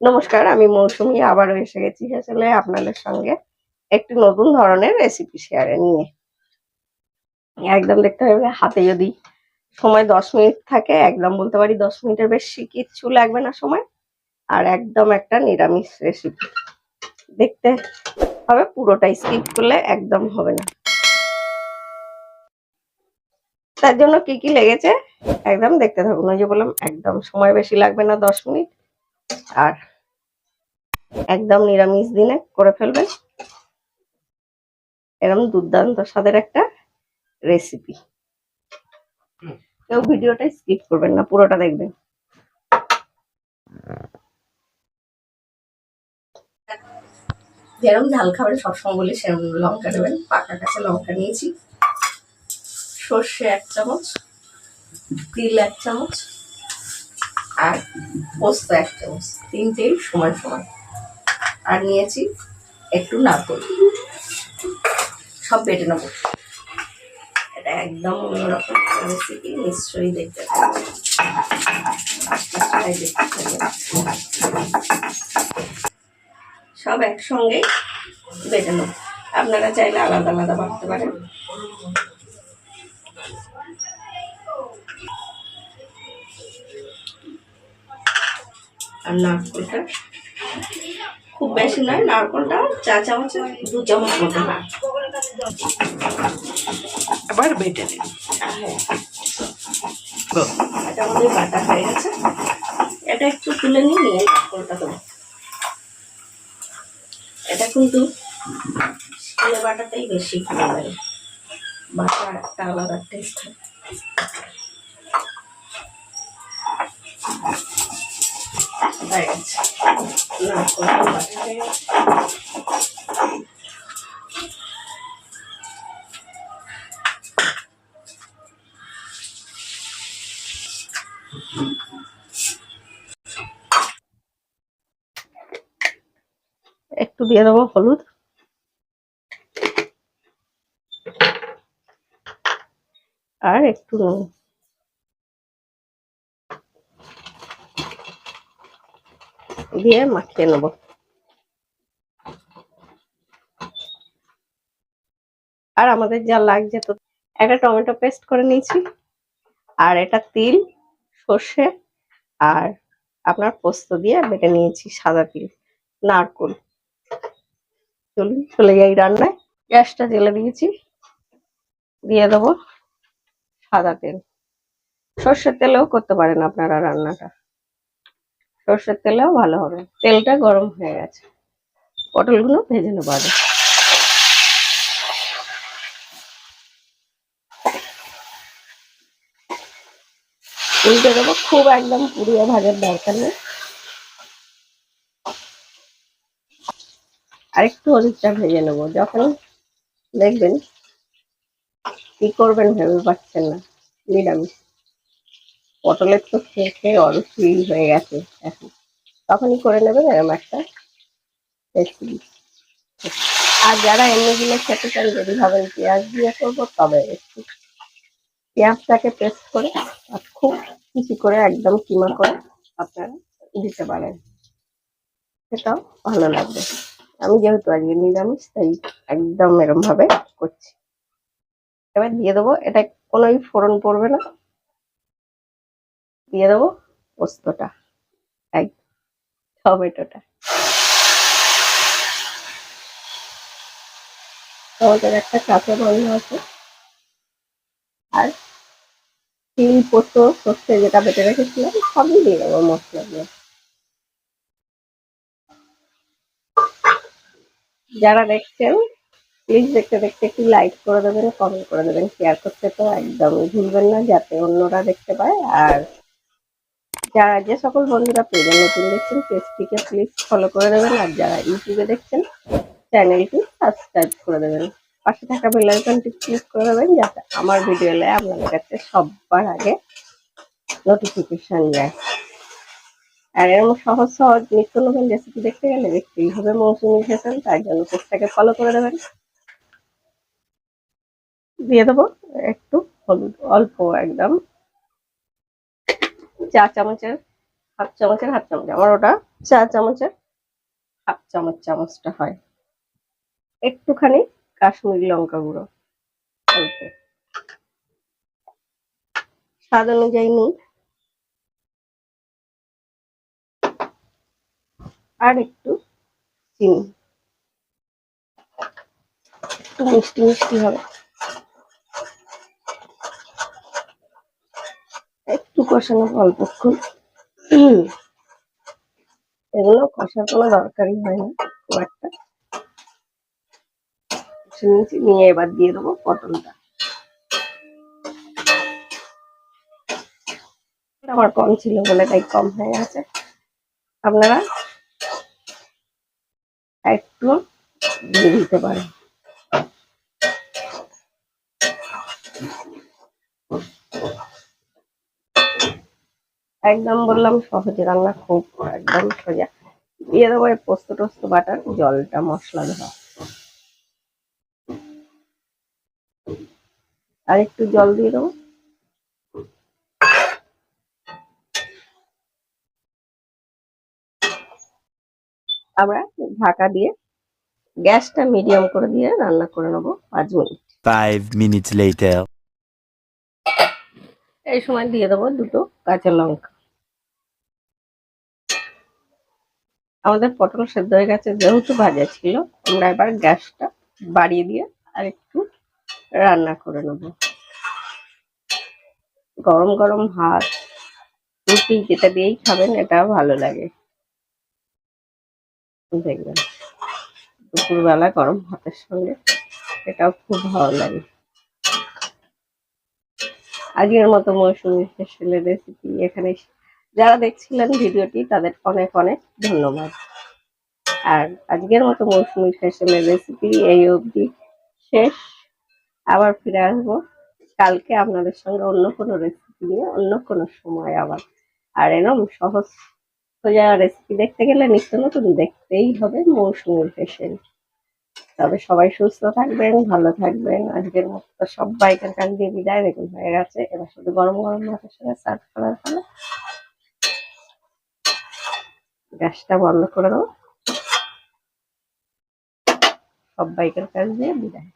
নমস্কার, আমি মৌসুমি, আবারও এসে গেছি আসলে আপনাদের সঙ্গে একটি নতুন ধরনের রেসিপি শেয়ারে নিয়ে। একদম দেখতে হবে, হাতে যদি সময় দশ মিনিট থাকে, একদম বলতে পারি দশ মিনিটের বেশি কিচ্ছু লাগবে না সময়, আর একদম একটা নিরামিষ রেসিপি দেখতে হবে, পুরোটাই স্কিপ করলে একদম হবে না। তার জন্য কি কি লেগেছে, একদম দেখতে থাকুন। ওই যে বললাম, একদম সময় বেশি লাগবে না দশ মিনিট, আর একদম নিরামিষ দিনে করে ফেলবেন। এরকম দুর্দান্ত স্বাদের একটা রেসিপি কেউ ভিডিওটা স্কিপ করবেন না, পুরোটা দেখবেন। যেরকম ঝাল খাবেন সবসময় বলি সেরকম লঙ্কা দেবেন। পাকা কাছে লঙ্কা নিয়েছি। সর্ষে এক চামচ, তিল এক চামচ, আর পোস্ত এক চামচ। তিনটেই সমান সমান আর নিয়েছি একটু নারকল। সব বেটে নেব। এটা একদম অন্যরকম নিশ্চয়ই দেখতে। সব একসঙ্গে বেটে নেব। আপনারা চাইলে আলাদা আলাদা বাড়তে পারেন। আর নারকলটা খুব বেশি নয় নারকলটা চা চামচে দু চামচ মতো। না আবার বেটে নিন। হ্যাঁ এটা আমাদের বাটা হয়ে গেছে। এটা একটু তুলে নিয়ে নিয়ে নারকলটা দেবো। এটা কিন্তু শিলে বাটাতেই বেশি ভালো লাগে। বাটা একটা আলাদা টেস্ট হয় একটু দিয়ে দেবো হলুদ। আর একটু নুন। দিয়ে মাখিয়ে নেব। আর আমাদের যা লাগছে তো, একটা টমেটো পেস্ট করে নিয়েছি, আর এটা তিল, সর্ষে, আর আপনার পোস্ত দিয়ে বেটে নিয়েছি সাদা তিল, নারকোল। চলুন, চলে যাই রান্নায়। গ্যাসটা জেলে দিয়েছি, দিয়ে দেবো সাদা তেল। সর্ষের তেলেও করতে পারেন আপনারা রান্নাটা। সর্ষের তেলেও ভালো হবে। তেলটা গরম হয়ে গেছে। পটলগুলো ভেজে নেব আগে। উল্টে দেবো, খুব একদম পুড়িয়ে ভাজার দরকার নেই। আরেকটু ওদিকটা ভেজে নেব, যখন দেখবেন কি করবেন ভেবে পাচ্ছেন না। নিরামিষ। পটলের তো খেয়ে খেয়ে অরুচি হয়ে গেছে এখন। তখনই করে নেবেন এরম একটা আর যারা এমনি দিলে খেতে চান, যদি ভাবেন পেঁয়াজ দিয়ে করব, তবে একটু পেঁয়াজটাকে পেস্ট করে আর খুব কিছু করে, একদম কিমা করে আপনারা দিতে পারেন। সেটাও ভালো লাগবে। আমি যেহেতু আজকে নিরামিষ, তাই একদম এরম ভাবে করছি। এবার দিয়ে দেবো, এটা কোনোই ফোড়ন পড়বে না। দিয়ে দেবো পোস্তটা, এক টমেটোটা। টমেটোর একটা কাঁচা গন্ধ আছে। আর তিল পোস্ত সর্ষে যেটা বেটে রেখেছিলাম, সবই দিয়ে দেবো মশলা দিয়ে। যারা দেখছেন প্লিজ দেখতে দেখতে একটু লাইক করে দেবেন কমেন্ট করে দেবেন শেয়ার করতে তো একদমই ভুলবেন না, যাতে অন্যরা দেখতে পায়। আর যারা যে সকল বন্ধুরা পেজে নতুন দেখছেন, পেজটিকে প্লিজ ফলো করে দেবেন, আর যারা ইউটিউবে দেখছেন চ্যানেলটি সাবস্ক্রাইব করে দেবেন। পাশে থাকা বেল আইকনটি ক্লিক করে দেবেন, যাতে আমার ভিডিও এলে আপনাদের কাছে সবার আগে নোটিফিকেশান যায়। আর এরকম সহজ সহজ নিত্য নতুন রেসিপি দেখতে গেলে দেখতেই হবে মৌসুমি ফ্যাশন তার জন্য পেজটাকে ফলো করে দেবেন। দিয়ে দেবো একটু হলুদ, অল্প একদম। চা চামচের হাফ চামচের, হাফ চামচ, আমার ওটা চা চামচের হাফ চামচ চামচটা হয়। একটুখানি কাশ্মীরি লঙ্কা গুঁড়ো স্বাদ অনুযায়ী নুন। আর একটু চিনি। একটু মিষ্টি মিষ্টি হবে একটু কষানো অল্পক্ষণ। এগুলো কষার কোনো দরকারই হয় না, খুব একটা। নিয়েছি, নিয়ে এবার দিয়ে দেবো পটলটা। আমার কম ছিল বলে তাই কম হয়ে গেছে। আপনারা একটু দিয়ে দিতে পারেন। একদম বললাম সহজে রান্না খুব একদম সোজা। দিয়ে দেবো পোস্ত টোস্ত বাটার জলটা মশলা দেওয়া আর একটু জল দিয়ে দেবো। আমরা ঢাকা দিয়ে গ্যাসটা মিডিয়াম করে দিয়ে রান্না করে নেব পাঁচ মিনিট। Five minutes later. এই সময় দিয়ে দেবো দুটো। কাঁচা লঙ্কা। আমাদের পটল সেদ্ধ হয়ে গেছে, যেহেতু ভাজা ছিল, আমরা এবার গ্যাসটা বাড়িয়ে দিয়ে আর একটু রান্না করে নেব। গরম গরম ভাত, রুটি, যেটা দিয়েই খাবেন, এটা ভালো লাগে। দেখবেন, দুপুরবেলা গরম ভাতের সঙ্গে এটাও খুব ভালো লাগে। আজকের মতো মৌসুমি স্পেশালের রেসিপি এখানে যারা দেখছিলেন ভিডিওটি, তাদের অনেক অনেক ধন্যবাদ। আর আজকের মতো মৌসুমি ফ্যাশনের রেসিপি এই অবধি। শেষ। আবার ফিরে আসব। কালকে আপনাদের সঙ্গে অন্য কোনো রেসিপি নিয়ে, অন্য কোনো সময় আবার। আর এরম সহজ সোজা রেসিপি দেখতে গেলে নিত্য নতুন দেখতেই হবে মৌসুমি ফ্যাশন তবে সবাই সুস্থ থাকবেন, ভালো থাকবেন। আজকের মতো সব বাইকের কাছ দিয়ে বিদায়। দেখুন হয়ে গেছে। এবার শুধু গরম গরম ভাতের সঙ্গে সার্ভ করার ফলে গ্যাসটা বন্ধ করে দেবো। সব বাইকের কাজ দিয়ে বিদায়।